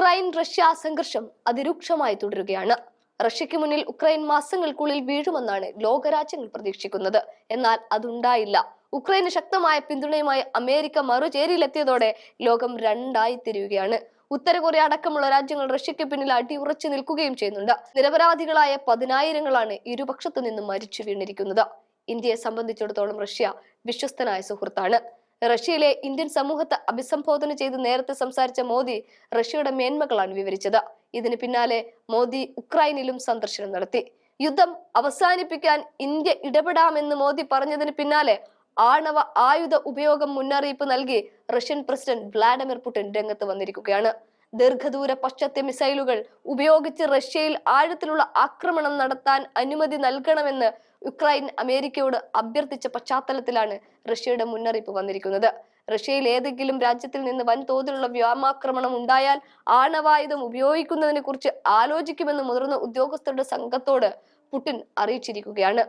Ukraine Russia സംഘർഷം അതിരൂക്ഷമായി തുടരുകയാണ്. റഷ്യയ്ക്ക് മുന്നിൽ ഉക്രൈൻ മാസങ്ങൾക്കുള്ളിൽ വീഴുമെന്നാണ് ലോകരാജ്യങ്ങൾ പ്രതീക്ഷിക്കുന്നത്. എന്നാൽ അതുണ്ടായില്ല. ഉക്രൈന് ശക്തമായ പിന്തുണയുമായി അമേരിക്ക മറുചേരിയിലെത്തിയതോടെ ലോകം രണ്ടായി തിരിയുകയാണ്. ഉത്തര കൊറിയ അടക്കമുള്ള രാജ്യങ്ങൾ റഷ്യയ്ക്ക് പിന്നിൽ അടിയുറച്ചു നിൽക്കുകയും ചെയ്യുന്നുണ്ട്. നിരപരാധികളായ പതിനായിരങ്ങളാണ് ഇരുപക്ഷത്തു നിന്നും മരിച്ചു വീണിരിക്കുന്നത്. ഇന്ത്യയെ സംബന്ധിച്ചിടത്തോളം റഷ്യ വിശ്വസ്തനായ സുഹൃത്താണ്. റഷ്യയിലെ ഇന്ത്യൻ സമൂഹത്തെ അഭിസംബോധന ചെയ്ത് നേരത്തെ സംസാരിച്ച മോദി റഷ്യയുടെ മേന്മകളാണ് വിവരിച്ചത്. ഇതിന് പിന്നാലെ മോദി ഉക്രൈനിലും സന്ദർശനം നടത്തി. യുദ്ധം അവസാനിപ്പിക്കാൻ ഇന്ത്യ ഇടപെടാമെന്ന് മോദി പറഞ്ഞതിന് പിന്നാലെ ആണവ ആയുധ ഉപയോഗം മുന്നറിയിപ്പ് നൽകി റഷ്യൻ പ്രസിഡന്റ് വ്ളാഡിമിർ പുടിൻ രംഗത്ത് വന്നിരിക്കുകയാണ്. ദീർഘദൂര പശ്ചാത്യ മിസൈലുകൾ ഉപയോഗിച്ച് റഷ്യയിൽ ആഴത്തിലുള്ള ആക്രമണം നടത്താൻ അനുമതി നൽകണമെന്ന് യുക്രൈൻ അമേരിക്കയോട് അഭ്യർത്ഥിച്ച പശ്ചാത്തലത്തിലാണ് റഷ്യയുടെ മുന്നറിയിപ്പ് വന്നിരിക്കുന്നത്. റഷ്യയിൽ ഏതെങ്കിലും രാജ്യത്തിൽ നിന്ന് വൻതോതിലുള്ള വ്യോമാക്രമണം ഉണ്ടായാൽ ആണവായുധം ഉപയോഗിക്കുന്നതിനെ കുറിച്ച് ആലോചിക്കുമെന്ന് മുതിർന്ന ഉദ്യോഗസ്ഥരുടെ സംഘത്തോട് പുടിൻ അറിയിച്ചിരിക്കുകയാണ്.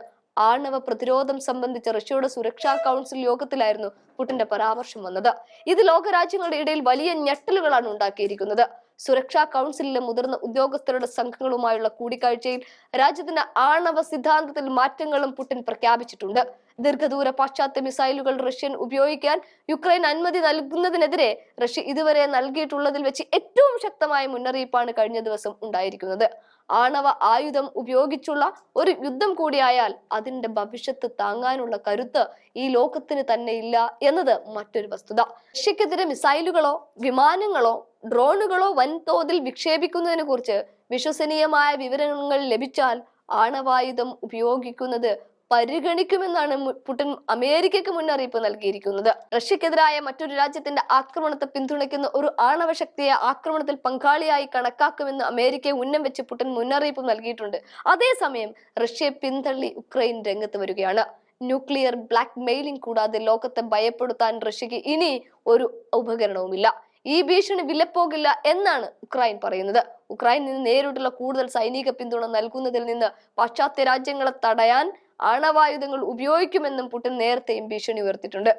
ആണവ പ്രതിരോധം സംബന്ധിച്ച റഷ്യയുടെ സുരക്ഷാ കൗൺസിൽ യോഗത്തിലായിരുന്നു പുടിന്റെ പരാമർശം വന്നത്. ഇത് ലോകരാജ്യങ്ങളുടെ ഇടയിൽ വലിയ ഞെട്ടലുകളാണ് ഉണ്ടാക്കിയിരിക്കുന്നത്. സുരക്ഷാ കൗൺസിലിലെ മുതിർന്ന ഉദ്യോഗസ്ഥരുടെ സംഘങ്ങളുമായുള്ള കൂടിക്കാഴ്ചയിൽ രാജ്യത്തിന്റെ ആണവ സിദ്ധാന്തത്തിൽ മാറ്റങ്ങളും പുടിൻ പ്രഖ്യാപിച്ചിട്ടുണ്ട്. ദീർഘദൂര പാശ്ചാത്യ മിസൈലുകൾ റഷ്യൻ ഉപയോഗിക്കാൻ യുക്രൈൻ അനുമതി നൽകുന്നതിനെതിരെ റഷ്യ ഇതുവരെ നൽകിയിട്ടുള്ളതിൽ വെച്ച് ഏറ്റവും ശക്തമായ മുന്നറിയിപ്പാണ് കഴിഞ്ഞ ദിവസം ഉണ്ടായിരിക്കുന്നത്. ആണവ ആയുധം ഉപയോഗിച്ചുള്ള ഒരു യുദ്ധം കൂടിയായാൽ അതിന്റെ ഭവിഷ്യത്ത് താങ്ങാനുള്ള കരുത്ത് ഈ ലോകത്തിന് തന്നെ ഇല്ല എന്നത് മറ്റൊരു വസ്തുത. റഷ്യക്കെതിരെ മിസൈലുകളോ വിമാനങ്ങളോ ഡ്രോണുകളോ വൻതോതിൽ വിക്ഷേപിക്കുന്നതിനെ കുറിച്ച് വിശ്വസനീയമായ വിവരങ്ങൾ ലഭിച്ചാൽ ആണവായുധം ഉപയോഗിക്കുന്നത് പരിഗണിക്കുമെന്നാണ് പുടിൻ അമേരിക്കയ്ക്ക് മുന്നറിയിപ്പ് നൽകിയിരിക്കുന്നത്. റഷ്യക്കെതിരായ മറ്റൊരു രാജ്യത്തിന്റെ ആക്രമണത്തെ പിന്തുണയ്ക്കുന്ന ഒരു ആണവ ശക്തിയെ ആക്രമണത്തിൽ പങ്കാളിയായി കണക്കാക്കുമെന്ന് അമേരിക്കയെ ഉന്നം വെച്ച് പുടിൻ മുന്നറിയിപ്പ് നൽകിയിട്ടുണ്ട്. അതേസമയം റഷ്യയെ പിന്തള്ളി ഉക്രൈൻ രംഗത്ത് വരികയാണ്. ന്യൂക്ലിയർ ബ്ലാക്ക് മെയിലിംഗ് കൂടാതെ ലോകത്തെ ഭയപ്പെടുത്താൻ റഷ്യക്ക് ഇനി ഒരു ഉപകരണവുമില്ല. ഈ ഭീഷണി വിലപ്പോകില്ല എന്നാണ് ഉക്രൈൻ പറയുന്നത്. ഉക്രൈൻ നിന്ന് നേരിട്ടുള്ള കൂടുതൽ സൈനിക പിന്തുണ നൽകുന്നതിൽ നിന്ന് പാശ്ചാത്യ രാജ്യങ്ങളെ തടയാൻ ആണവായുധങ്ങൾ ഉപയോഗിക്കുമെന്നും പുടിൻ നേരത്തെയും ഭീഷണി ഉയർത്തിയിട്ടുണ്ട്.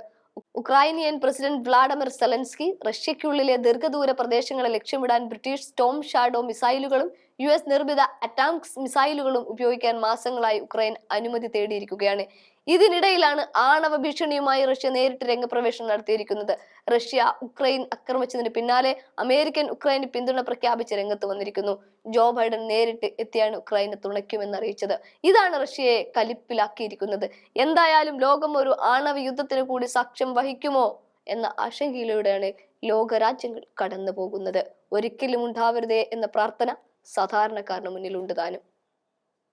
ഉക്രൈനിയൻ പ്രസിഡന്റ് വ്ളാഡിമിർ സെലൻസ്കി റഷ്യയ്ക്കുള്ളിലെ ദീർഘദൂര പ്രദേശങ്ങളെ ലക്ഷ്യമിടാൻ ബ്രിട്ടീഷ് സ്റ്റോം ഷാഡോ മിസൈലുകളും യു എസ് നിർമ്മിത അറ്റാംസ് മിസൈലുകളും ഉപയോഗിക്കാൻ മാസങ്ങളായി ഉക്രൈൻ അനുമതി തേടിയിരിക്കുകയാണ്. ഇതിനിടയിലാണ് ആണവ ഭീഷണിയുമായി റഷ്യ നേരിട്ട് രംഗപ്രവേശനം നടത്തിയിരിക്കുന്നത്. റഷ്യ ഉക്രൈൻ ആക്രമിച്ചതിന് പിന്നാലെ അമേരിക്കൻ ഉക്രൈന് പിന്തുണ പ്രഖ്യാപിച്ച് രംഗത്ത് വന്നിരിക്കുന്നു. ജോ ബൈഡൻ നേരിട്ട് എത്തിയാണ് ഉക്രൈനെ തുണയ്ക്കുമെന്ന് അറിയിച്ചത് ഇതാണ് റഷ്യയെ കലിപ്പിലാക്കിയിരിക്കുന്നത്. എന്തായാലും ലോകം ഒരു ആണവ യുദ്ധത്തിന് കൂടി സാക്ഷ്യം വഹിക്കുമോ എന്ന ആശങ്കയിലൂടെയാണ് ലോകരാജ്യങ്ങൾ കടന്നു പോകുന്നത് ഒരിക്കലും ഉണ്ടാവരുതേ എന്ന പ്രാർത്ഥന സാധാരണക്കാരന് മുന്നിലുണ്ട് താനും.